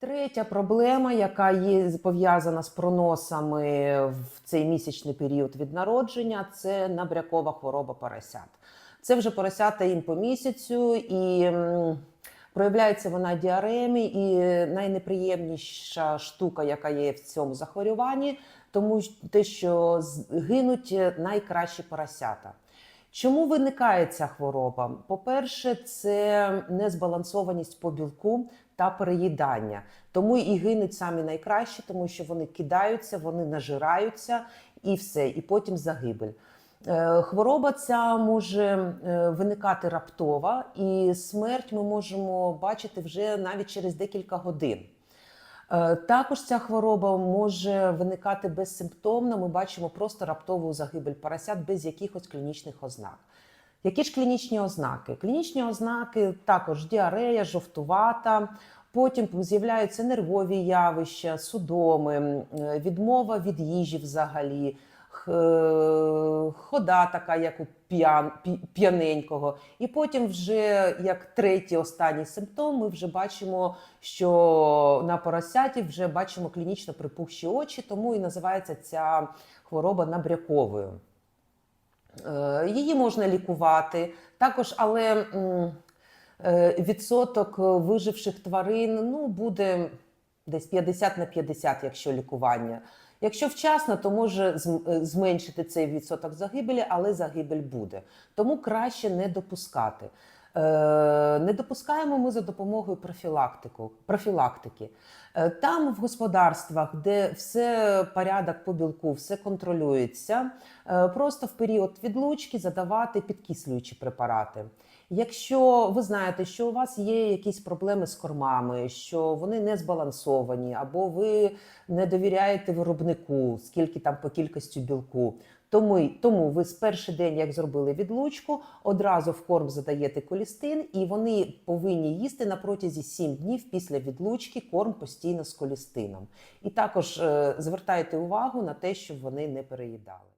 Третя проблема, яка є пов'язана з проносами в цей місячний період від народження, це набрякова хвороба поросят. Це вже поросята їм по місяцю, і проявляється вона діареями. І найнеприємніша штука, яка є в цьому захворюванні, тому те, що гинуть найкращі поросята. Чому виникає ця хвороба? По-перше, це незбалансованість по білку та переїдання. Тому і гинуть самі найкращі, тому що вони кидаються, вони нажираються і все, і потім загибель. Е, Хвороба ця може е, виникати раптово, і смерть ми можемо бачити вже навіть через декілька годин. Е, Також ця хвороба може виникати безсимптомно. Ми бачимо просто раптову загибель поросят без якихось клінічних ознак. Які ж клінічні ознаки? Клінічні ознаки також діарея, жовтувата. Потім з'являються нервові явища, судоми, е, відмова від їжі взагалі, е, хода така, як у п'ян, п'яненького. І потім, вже як третій останній симптом, ми вже бачимо, що на поросяті вже бачимо клінічно припухші очі, тому і називається ця хвороба набряковою. Е, Її можна лікувати також, але е, відсоток виживших тварин ну, буде десь 50 на 50, якщо лікування. Якщо вчасно, то може е, зменшити цей відсоток загибелі, але загибель буде. Тому краще не допускати. Е, Не допускаємо ми за допомогою профілактику, профілактики. Е, Там в господарствах, де все порядок по білку, все контролюється, просто в період відлучки задавати підкислюючі препарати. Якщо ви знаєте, що у вас є якісь проблеми з кормами, що вони не збалансовані, або ви не довіряєте виробнику, скільки там по кількості білку, тому, тому ви з перший день, як зробили відлучку, одразу в корм задаєте колістин, і вони повинні їсти на протязі 7 днів після відлучки корм постійно з колістином. І також е, звертайте увагу на те, щоб вони не переїдали.